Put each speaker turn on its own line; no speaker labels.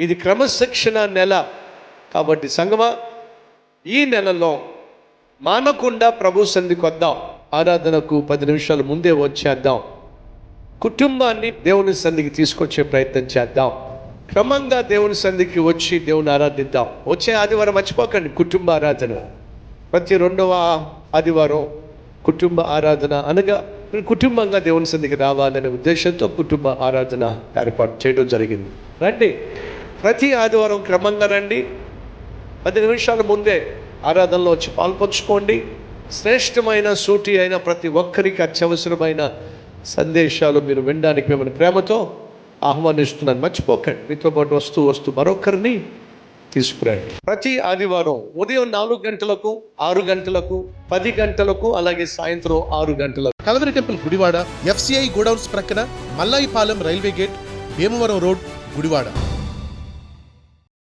ఇది క్రమశిక్షణ నెల. కాబట్టి సంగమా ఈ నెలలో మానకుండా ప్రభు సంధికి వద్దాం. ఆరాధనకు పది నిమిషాలు ముందే వచ్చేద్దాం. కుటుంబాన్ని దేవుని సంధికి తీసుకొచ్చే ప్రయత్నం చేద్దాం. క్రమంగా దేవుని సంధికి వచ్చి దేవుని ఆరాధిద్దాం. వచ్చే ఆదివారం మర్చిపోకండి కుటుంబ ఆరాధన. ప్రతి రెండవ ఆదివారం కుటుంబ ఆరాధన అనగా కుటుంబంగా దేవుని సంధికి రావాలనే ఉద్దేశంతో కుటుంబ ఆరాధన ఏర్పాటు చేయడం జరిగింది. రండి. ప్రతి ఆదివారం క్రమంగా రండి. పది నిమిషాల ముందే ఆరాధనలో వచ్చి పాల్పంచుకోండి శ్రేష్టమైన సూటి అయిన ప్రతి ఒక్కరికి అత్యవసరమైన సందేశాలు మీరు వినడానికి మిమ్మల్ని ప్రేమతో ఆహ్వానిస్తున్నాను. మర్చిపోకండి. మీతో పాటు వస్తూ వస్తూ మరొకరిని తీసుకురండి. ప్రతి ఆదివారం ఉదయం నాలుగు గంటలకు ఆరు గంటలకు పది గంటలకు అలాగే సాయంత్రం ఆరు గంటలకు.
Calvary temple Gudivada FCI godowns ప్రక్కన Mallayipalem railway gate Bhimavaram road Gudivada.